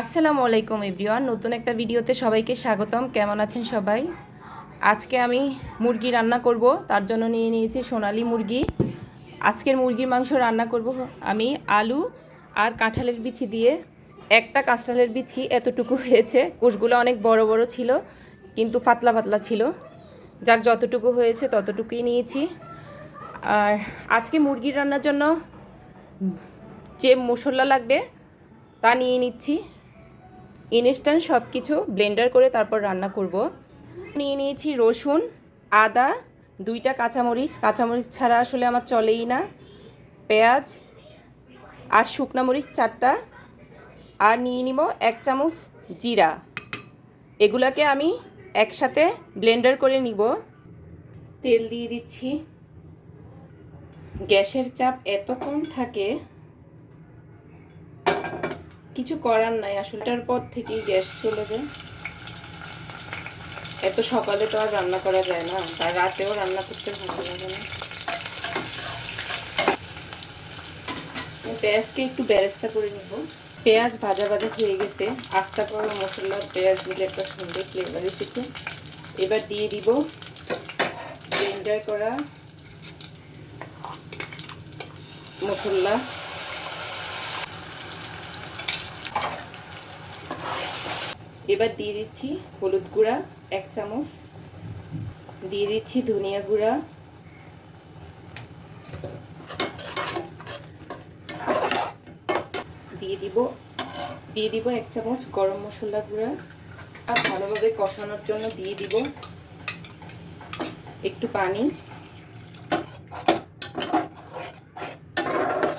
আসসালামু আলাইকুম এভরিওয়ান। নতুন একটা ভিডিওতে সবাইকে স্বাগতম। কেমন আছেন সবাই? আজকে আমি মুরগি রান্না করব। তার জন্য নিয়ে নিয়েছি সোনালি মুরগি। আজকের মুরগির মাংস রান্না করব আমি আলু আর কাঁঠালের বিচি দিয়ে। একটা কাঁঠালের বিচি এতটুকু হয়েছে। কোষগুলো অনেক বড় বড় ছিল, কিন্তু পাতলা পাতলা ছিল। যাক, যতটুকু হয়েছে ততটুকুই নিয়েছি। আর আজকে মুরগি রান্নার জন্য যে মশলা লাগবে তা নিয়ে নিচ্ছি। ইনস্ট্যান্ট সব কিছু ব্লেন্ডার করে তারপর রান্না করব। নিয়ে নিয়েছি রসুন, আদা, দুইটা কাঁচামরিচ। কাঁচামরিচ ছাড়া আসলে আমার চলেই না। পেঁয়াজ আর শুকনা মরিচ চারটা। আর নিয়ে নিব এক চামচ জিরা। এগুলাকে আমি একসাথে ব্লেন্ডার করে নিব। তেল দিয়ে দিচ্ছি। গ্যাসের চাপ এত কম থাকে। কিছু করার নাই, আসলে এটার পর থেকেই গ্যাস চলে যায়। এত সকালে তো আর রান্না করা যায় না তার রাতেও রান্না করতে ভালো লাগে না। পেঁয়াজকে একটু ব্যারেস্তা করে নিব। পেঁয়াজ ভাজা ভাজা হয়ে গেছে, আস্তা করা মশলা পেঁয়াজ দিলে একটা সুন্দর ফ্লেভার এসেছে। এবার দিয়ে দিব ব্লেন্ডার করা মশলা। এবার দিয়ে দিচ্ছি হলুদ গুঁড়া, এক চামচ। দিয়ে দিচ্ছি ধনিয়া গুঁড়া। দিয়ে দিব দিয়ে দিব এক চামচ গরম মশলা গুঁড়া। আর ভালোভাবে কষানোর জন্য দিয়ে দিব একটু পানি।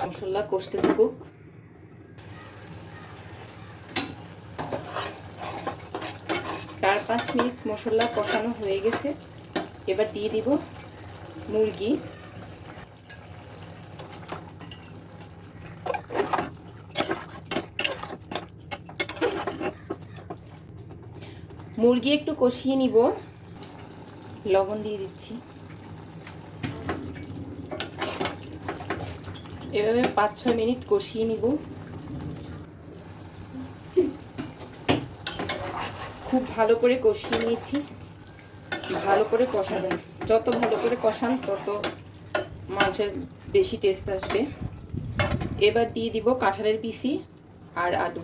মশলা কষতে থাকুক। পাঁচ মিনিট মশলা কষানো হয়ে গেছে। এবার দিয়ে দিব মুরগি। মুরগি একটু কষিয়ে নিব। লবণ দিয়ে দিচ্ছি। এভাবে পাঁচ ছয় মিনিট কষিয়ে নিব। খুব ভালো করে কষিয়ে নিয়েছি। ভালো করে কষাবেন। যত ভালো করে কষান, তত মাংসের বেশি টেস্ট আসবে। এবার দিয়ে দিব কাঁঠালের পিসি আর আলু।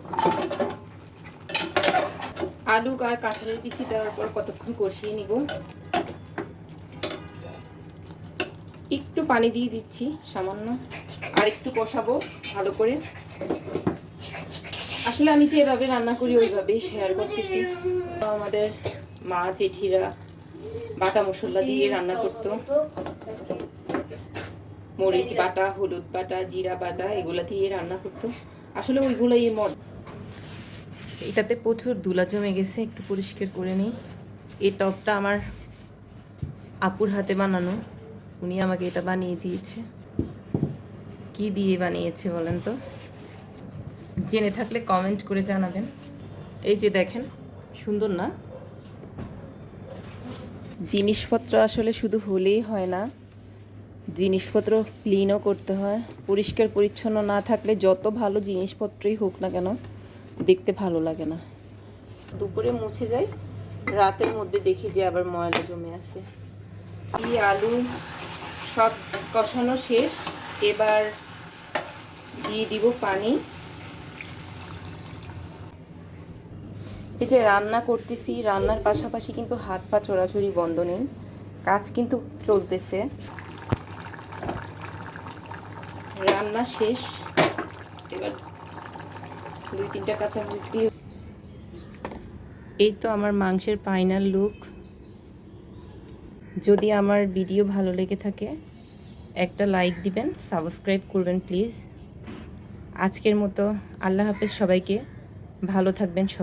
আলু আর কাঁঠালের পিসি দেওয়ার পর কতক্ষণ কষিয়ে নিব। একটু পানি দিয়ে দিচ্ছি সামান্য। আর একটু কষাবো ভালো করে। আসলে আমি যে এভাবে রান্না করি, ওইভাবেই শেয়ার করতেছি। আমাদের মা, জেঠিরা বাটা মশলা দিয়ে রান্না করতো। মরিচ বাটা, হলুদ বাটা, জিরা বাটা, এগুলা দিয়ে রান্না করতো। আসলে ওইগুলোই মজ এটাতে প্রচুর দুলা জমে গেছে, একটু পরিষ্কার করে নিই। এই টপটা আমার আপুর হাতে বানানো। উনি আমাকে এটা বানিয়ে দিয়েছে। কি দিয়ে বানিয়েছে বলেন তো? জেনে থাকলে কমেন্ট করে জানাবেন। এই যে দেখেন, সুন্দর না? জিনিসপত্র আসলে শুধু হলেই হয় না, জিনিসপত্র ক্লিনও করতে হয়। পরিষ্কার, পরিচ্ছন্ন না থাকলে যত ভালো জিনিসপত্রই হোক না কেন, দেখতে ভালো লাগে না। দুপুরে মুছে যাই, রাতের মধ্যে দেখি যে আবার ময়লা জমে আছে। এই আলু সব কষানো শেষ, এবার দিয়ে দিব পানি। এই যে রান্না করতেছি, রান্নার পাশাপাশি কিন্তু হাত পা চোরাচুরি বন্ধ নেই, কাজ কিন্তু চলতেছে। রান্না শেষ, এবার দুই তিনটা কাঁচামরিচ দিয়ে এই তো আমার মাংসের ফাইনাল লুক যদি আমার ভিডিও ভালো লেগে থাকে, একটা লাইক দিবেন সাবস্ক্রাইব করবেন প্লিজ আজকের মতো, আল্লাহ হাফেজ সবাইকে, ভালো থাকবেন সবাই